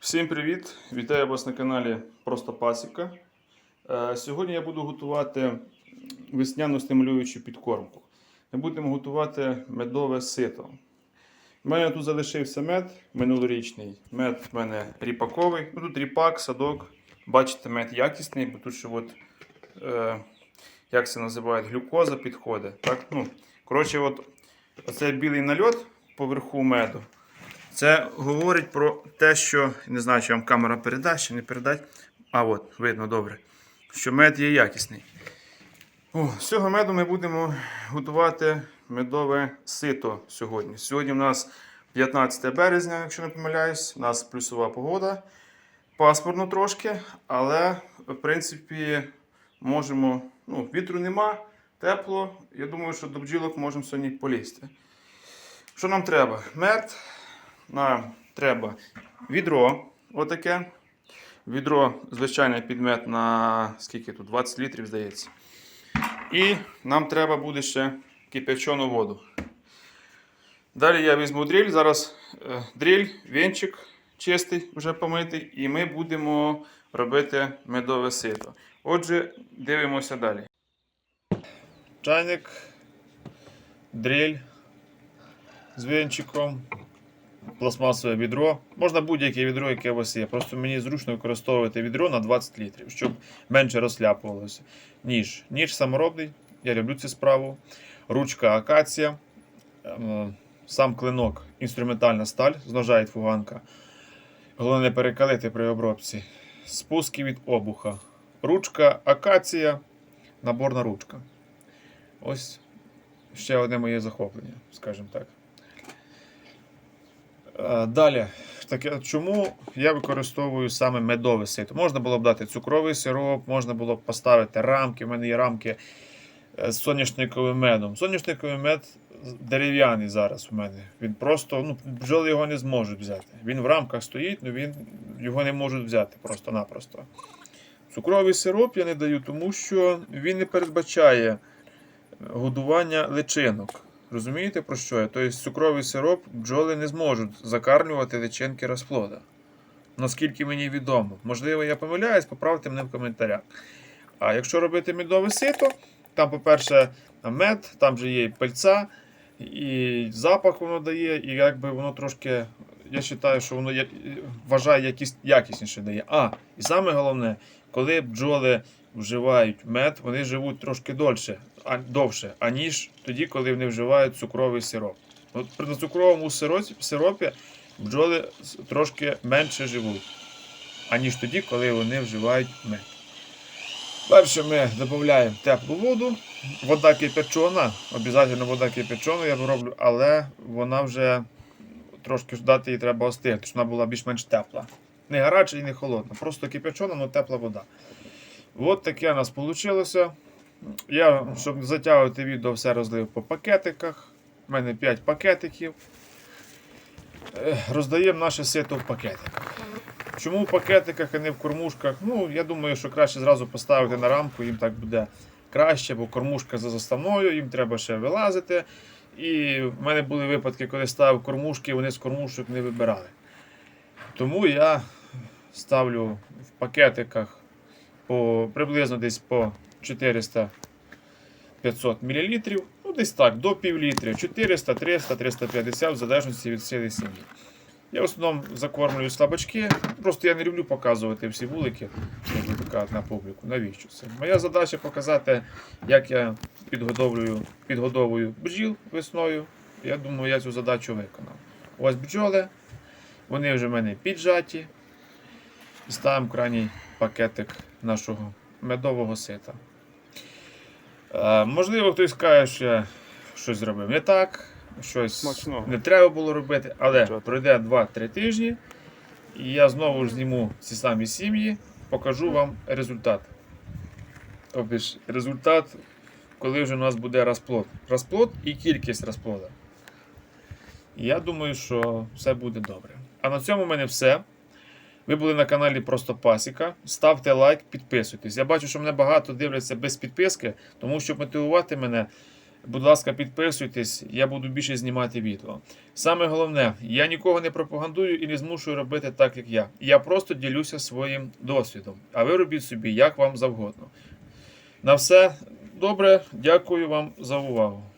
Всім привіт! Вітаю вас на каналі Просто Пасіка. Е, Сьогодні я буду готувати весняну стимулюючу підкормку. Ми будемо готувати медове сито. У мене тут залишився мед минулорічний. Мед в мене ріпаковий. Ну, тут ріпак, садок. Бачите, мед якісний, бо тут ще от, е, як це називають, глюкоза підходить. Так? Ну, коротше, от, оцей білий нальот поверху меду. Це говорить про те, що не знаю, чи вам камера передасть, чи не передасть. А от, видно добре, що мед є якісний. О, з цього меду ми будемо готувати медове сито сьогодні. Сьогодні у нас 15 березня, якщо не помиляюсь, у нас плюсова погода. Пасмурно трошки, але в принципі можемо. Ну, вітру нема, тепло. Я думаю, що до бджілок можемо сьогодні полізти. Що нам треба? Мед. Нам треба відро, отаке. Відро, звичайний підмет на скільки тут? 20 літрів, здається. І нам треба буде ще кипячену воду. Далі я візьму дріль. Зараз е, дріль, вінчик чистий, вже помитий, і ми будемо робити медове сито. Отже, дивимося далі. Чайник, дріль з вінчиком пластмасове відро. Можна будь-яке відро, яке у вас є. Просто мені зручно використовувати відро на 20 літрів, щоб менше розляпувалося. Ніж. Ніж саморобний, я люблю цю справу. Ручка акація. Ем, Сам клинок інструментальна сталь з і фуганка. Головне не перекалити при обробці. Спуски від обуха. Ручка акація. Наборна ручка. Ось ще одне моє захоплення, скажімо так. Е, Далі, таке, чому я використовую саме медове сито? Можна було б дати цукровий сироп, можна було б поставити рамки. У мене є рамки е, з соняшниковим медом. Соняшниковий мед дерев'яний зараз у мене. Він просто, ну, бджоли його не зможуть взяти. Він в рамках стоїть, але він, його не можуть взяти просто-напросто. Цукровий сироп я не даю, тому що він не передбачає годування личинок. Розумієте про що я? Тобто цукровий сироп бджоли не зможуть закармлювати личинки розплода. Наскільки мені відомо. Можливо, я помиляюсь, поправте мене в коментарях. А якщо робити медове сито, там, по-перше, мед, там же є і пальця, і запах воно дає, і якби воно трошки. Я вважаю, що воно вважає якість, якісніше дає. А, і саме головне, коли бджоли вживають мед, вони живуть трошки дольше, а, довше, аніж тоді, коли вони вживають цукровий сироп. От при цукровому сиропі, сиропі бджоли трошки менше живуть, аніж тоді, коли вони вживають мед. Перше ми додаємо теплу воду. Вода кипячена, обов'язково вода кипячена я роблю, але вона вже трошки ждати їй треба остигнути, щоб вона була більш-менш тепла. Не гаряча і не холодна, просто кипячена, але тепла вода. От таке у нас вийшло. Я, щоб затягувати відео, все розлив по пакетиках. У мене 5 пакетиків. Е, Роздаємо наше сито в пакетиках. Чому в пакетиках, а не в кормушках? Ну, я думаю, що краще зразу поставити на рамку, їм так буде краще, бо кормушка за заставною, їм треба ще вилазити. І в мене були випадки, коли ставив кормушки, вони з кормушок не вибирали. Тому я ставлю в пакетиках по, приблизно десь по 400 500 мл. Ну, десь так, до пів літри, 400, 300, 350, в залежності від сили сім'ї. Я в основному закормлюю слабачки. Просто я не люблю показувати всі вулики, на публіку. Навіщо це? Моя задача показати, як я підгодовлюю, підгодовую бджіл весною. Я думаю, я цю задачу виконав. Ось бджоли, вони вже в мене піджаті. Ставимо крайній пакетик нашого медового сита. Е, можливо, хтось скаже, що я щось зробив не так, щось Смачного. не треба було робити, але Чого? пройде 2-3 тижні, і я знову ж зніму ці самі сім'ї, покажу вам результат. Тобто результат, коли вже у нас буде розплод. Розплод і кількість розплода. Я думаю, що все буде добре. А на цьому в мене все. Ви були на каналі Просто Пасіка. Ставте лайк, підписуйтесь. Я бачу, що мене багато дивляться без підписки, тому щоб мотивувати мене Будь ласка, підписуйтесь, я буду більше знімати відео. Саме головне, я нікого не пропагандую і не змушую робити так, як я. Я просто ділюся своїм досвідом. А ви робіть собі як вам завгодно. На все добре, дякую вам за увагу.